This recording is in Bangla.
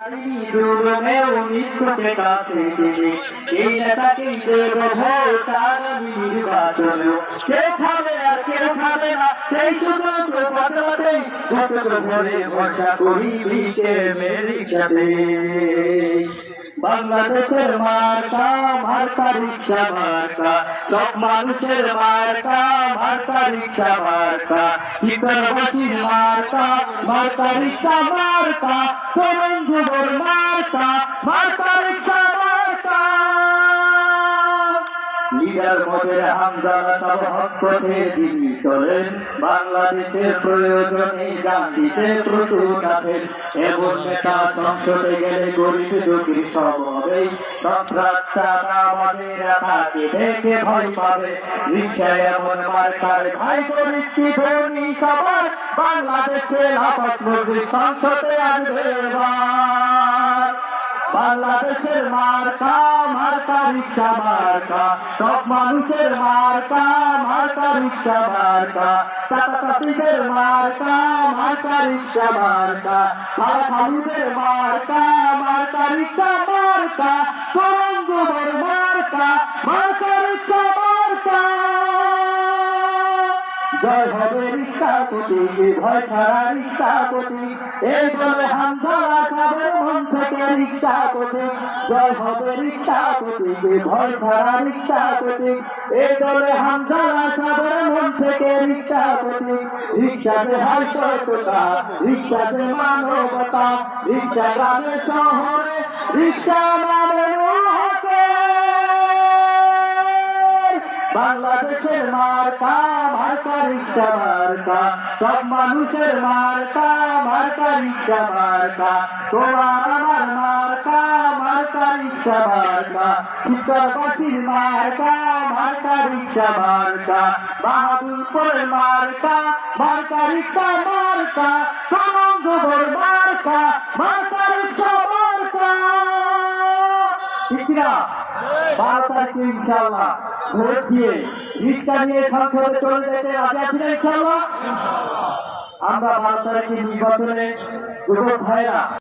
দুজনেও নিত্যকে কাছে তিনি এই নেতাকেই দেব ভোটার নির্বাচনে কেউ খাবে আর কেউ খাবে না সেই শুধু বদলাতেই ভোটর ভরে ভরসা করি দিকে মেরি সাথে বাংলাদেশের মার্কা মার্কা রিক্সা মার্কা সব মানুষের মার্কা মার্কা রিক্সা মার্কা চিত্রবাসীর মার্কা মার্কা রিক্সা মার্কা তরুণ যুবর মার্কা মার্কা রিক্সা লিডার মধ্যে হামদারা সব হকপথে তিনি চলেন। বাংলাদেশের প্রয়োজনে গান্ধীতে প্রচুর আছেন এবং নেতা সংসদে গেলে গরিব দুঃখী সব হবে। আমাদের তাকে দেখে ভয় পাবে। এমন মার্কার ভাই ধনী সবার। বাংলাদেশের আপাত সংসদে আসবে। বাংলাদেশের মার্কা মার্কা রিক্সা মার্কা। সব মানুষের মার্কা মার্কা রিক্সা মার্কা। কাপিদের মার্কা মার্কা রিক্সা মার্কা। ভাড়া খালুদের মার্কা মার্কা রিক্সা মার্কা। করঞ্জমের মার্কা মার্কা রিক্সা মার্কা। জয় হবে রিক্সাপতি ভয় ছাড়া রিক্সাপতি। এই বলে হামধারা খাবে মন থেকে রিক্সাপতি জয় হবে রিক্সাপতি ভয় ছাড়া রিক্সাপতি এই দলে মন থেকে রিক্সাতে মানবতা রিক্সা গ্রামে শহরে মানে বাংলাদেশের মার্কা মার্কা রিক্সা মার্কা, সব মানুষের মার্কা। রিক্সা মার্কা তোমার আমার মার্কা মার্কা রিক্সা মার্কা চিত্রবাসীর মার্কা মার্কা রিক্সা মার্কা বাহাদুরপুরের মার্কা মার্কা রিক্সা মার্কা। কলঙ্গর মার্কা মার্কা রিক্সা মার্কা। ঠিক না? বারো ইনশাল্লাহ ভোট দিয়ে রিক্সা নিয়ে সংসদে চলে যেতে রাজি আছি না ইনশাল্লাহ আমরা বারো কি নির্বাচনে হয় না।